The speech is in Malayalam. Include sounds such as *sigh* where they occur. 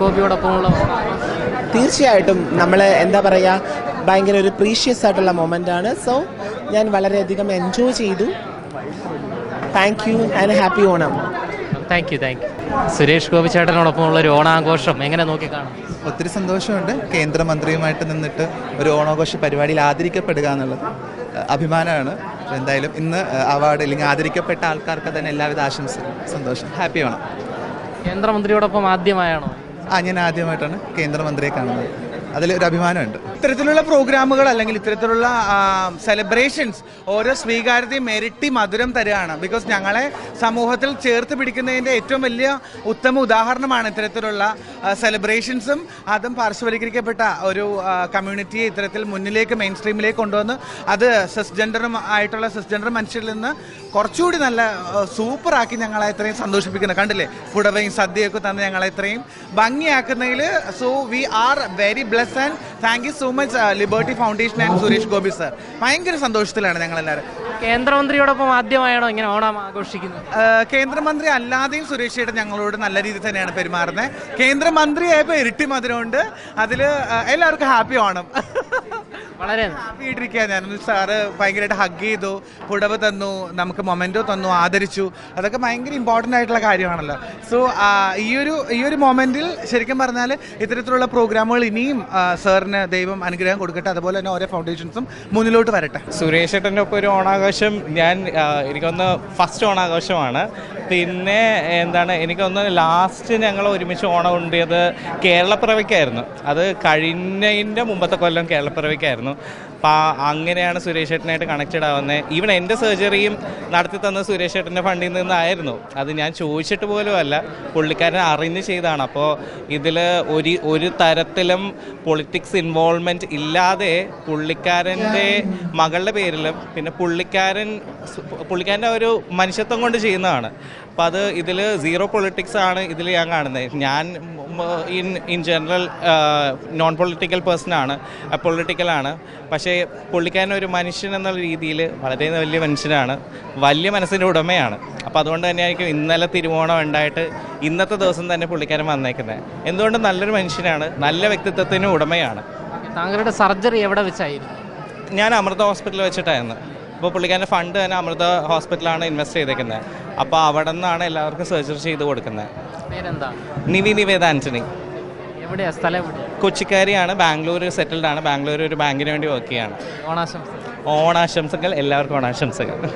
ഗോപിയോടൊപ്പമുള്ള തീർച്ചയായിട്ടും നമ്മൾ എന്താ പറയുക ഭയങ്കര ഒരു പ്രീഷ്യസ് ആയിട്ടുള്ള മൊമെന്റ് ആണ്. സോ ഞാൻ വളരെയധികം എൻജോയ് ചെയ്തു. Thank you and happy Onam. Thank you thank you Suresh Gopi ചേട്ടനോടൊപ്പമുള്ള ഒരു ഓണാഘോഷം എങ്ങനെ നോക്കിക്കാണും ഒത്തിരി സന്തോഷമുണ്ട്. കേന്ദ്രമന്ത്രിയുമായിട്ട് നിന്നിട്ട് ഒരു ഓണാഘോഷ പരിപാടിയിൽ ആദരിക്കപ്പെടുക എന്നുള്ളത് അഭിമാനമാണ്. എന്തായാലും ഇന്ന് അവാർഡ് അല്ലെങ്കിൽ ആദരിക്കപ്പെട്ട ആൾക്കാർക്ക് തന്നെ എല്ലാവിധ ആശംസകളും. സന്തോഷം. ഹാപ്പി വേണം കേന്ദ്രമന്ത്രിയോടൊപ്പം ആദ്യമായാണോ? ആ ഞാൻ ആദ്യമായിട്ടാണ് കേന്ദ്രമന്ത്രിയെ കാണുന്നത്. അതിലൊരു അഭിമാനമുണ്ട്. ഇത്തരത്തിലുള്ള പ്രോഗ്രാമുകൾ അല്ലെങ്കിൽ ഇത്തരത്തിലുള്ള സെലിബ്രേഷൻസ് ഓരോ സ്വീകാര്യതയും മെരിട്ടി മധുരം തരികയാണ് ബിക്കോസ് ഞങ്ങളെ സമൂഹത്തിൽ ചേർത്ത് പിടിക്കുന്നതിന്റെ ഏറ്റവും വലിയ ഉത്തമ ഉദാഹരണമാണ് ഇത്തരത്തിലുള്ള സെലിബ്രേഷൻസും അതും പാർശ്വവൽക്കരിക്കപ്പെട്ട ഒരു കമ്മ്യൂണിറ്റിയെ ഇത്തരത്തിൽ മുന്നിലേക്ക് മെയിൻ സ്ട്രീമിലേക്ക് കൊണ്ടുവന്ന് അത് സിസ്ജെൻഡറും ആയിട്ടുള്ള സിസ്ജെൻഡർ മനുഷ്യരിൽ നിന്ന് കുറച്ചുകൂടി നല്ല സൂപ്പറാക്കി ഞങ്ങളെ ഇത്രയും സന്തോഷിപ്പിക്കുന്നത് കണ്ടില്ലേ? പുടവയും സദ്യയൊക്കെ തന്ന് ഞങ്ങളെ ഇത്രയും ഭംഗിയാക്കുന്നതിൽ so we are very bless and thank you so much Liberty Foundation and Suresh Gopi sir ഭയങ്കര സന്തോഷത്തിലാണ് ഞങ്ങളെല്ലാവരും. കേന്ദ്രമന്ത്രിയോടൊപ്പം ആദ്യമായാണോ ഇങ്ങനെ ഓണം ആഘോഷിക്കുന്നത്? കേന്ദ്രമന്ത്രി അല്ലാതെയും സുരേഷ് ചേട്ടൻ ഞങ്ങളോട് നല്ല രീതിയിൽ തന്നെയാണ് പെരുമാറുന്നത്. കേന്ദ്രമന്ത്രിയായപ്പോൾ ഇരട്ടി മധുരമുണ്ട്. അതിൽ എല്ലാവർക്കും ഹാപ്പി ഓണം. *laughs* വളരെ ഹാപ്പി ആയിട്ടിരിക്കുക ഞാൻ സാറ് ഭയങ്കരമായിട്ട് ഹഗ് ചെയ്തു പുടവ് തന്നു നമുക്ക് മൊമെന്റോ തന്നു ആദരിച്ചു. അതൊക്കെ ഭയങ്കര ഇമ്പോർട്ടന്റ് ആയിട്ടുള്ള കാര്യമാണല്ലോ. സോ ഈ ഒരു ഈ ഒരു മൊമെന്റിൽ ശരിക്കും പറഞ്ഞാൽ ഇത്തരത്തിലുള്ള പ്രോഗ്രാമുകൾ ഇനിയും സാറിന് ദൈവം അനുഗ്രഹം കൊടുക്കട്ടെ. അതുപോലെ തന്നെ ഓരോ ഫൗണ്ടേഷൻസും മുന്നിലോട്ട് വരട്ടെ. സുരേഷ് ഏട്ടന്റെ ഒപ്പം ഒരു ഓണാഘോഷം ഞാൻ എനിക്കൊന്ന് ഫസ്റ്റ് ഓണാഘോഷമാണ്. പിന്നെ എന്താണ് എനിക്കൊന്ന് ലാസ്റ്റ് ഞങ്ങൾ ഒരുമിച്ച് ഓണം ഉണ്ടിയത് കേരളപ്പിറവിക്കായിരുന്നു. അത് കഴിഞ്ഞതിന്റെ മുമ്പത്തെ കൊല്ലം കേരളപ്പിറവിക്കായിരുന്നു. അപ്പം അങ്ങനെയാണ് സുരേഷ് ഏട്ടനായിട്ട് കണക്റ്റഡ് ആവുന്നത് ഈവൻ എന്റെ സർജറിയും നടത്തി തന്ന സുരേഷ് ഏട്ടന്റെ ഫണ്ടിൽ നിന്നായിരുന്നു. അത് ഞാൻ ചോദിച്ചിട്ട് പോലും അല്ല. പുള്ളിക്കാരൻ അറിഞ്ഞ് ചെയ്താണ്. അപ്പോൾ ഇതിൽ ഒരു ഒരു തരത്തിലും പൊളിറ്റിക്സ് ഇൻവോൾവ്മെന്റ് ഇല്ലാതെ പുള്ളിക്കാരന്റെ മകളുടെ പേരിലും പിന്നെ പുള്ളിക്കാരൻ പുള്ളിക്കാരന്റെ ഒരു മനുഷ്യത്വം കൊണ്ട് ചെയ്യുന്നതാണ്. അപ്പോൾ അത് ഇതിൽ സീറോ പൊളിറ്റിക്സ് ആണ് ഇതിൽ ഞാൻ കാണുന്നത് ഞാൻ in in general non political person ആണ്. പൊളിറ്റിക്കലാണ് പക്ഷേ പുള്ളിക്കാരൻ ഒരു മനുഷ്യൻ എന്നുള്ള രീതിയിൽ വളരെ വലിയ മനുഷ്യനാണ്. വലിയ മനസ്സിന്റെ ഉടമയാണ്. അപ്പോൾ അതുകൊണ്ട് തന്നെയായിരിക്കും ഇന്നലെ തിരുവോണം ഉണ്ടായിട്ട് ഇന്നത്തെ ദിവസം തന്നെ പുള്ളിക്കാരൻ വന്നേക്കുന്നത്. എന്തുകൊണ്ടും നല്ലൊരു മനുഷ്യനാണ് നല്ല വ്യക്തിത്വത്തിന് ഉടമയാണ്. താങ്കളുടെ സർജറി എവിടെ വെച്ചായിരുന്നു? ഞാൻ അമൃത ഹോസ്പിറ്റലിൽ വെച്ചിട്ടായിരുന്നു. അപ്പോൾ പുള്ളിക്കാരന്റെ ഫണ്ട് തന്നെ അമൃത ഹോസ്പിറ്റലാണ് ഇൻവെസ്റ്റ് ചെയ്തേക്കുന്നത്. അപ്പോൾ അവിടെ നിന്നാണ് എല്ലാവർക്കും സർജറി ചെയ്ത് കൊടുക്കുന്നത്. പേരെന്താ? നിവി നിവേദ ആന്റണി എവിടെയാണ് സ്ഥലം എവിടെയാ? കൊച്ചിക്കാരിയാണ് ബാംഗ്ലൂർ സെറ്റിൽഡ് ആണ്. ബാംഗ്ലൂർ ഒരു ബാങ്കിന് വേണ്ടി വർക്ക് ചെയ്യാണ്. ഓണാശംസ ഓണാശംസകൾ എല്ലാവർക്കും ഓണാശംസകൾ.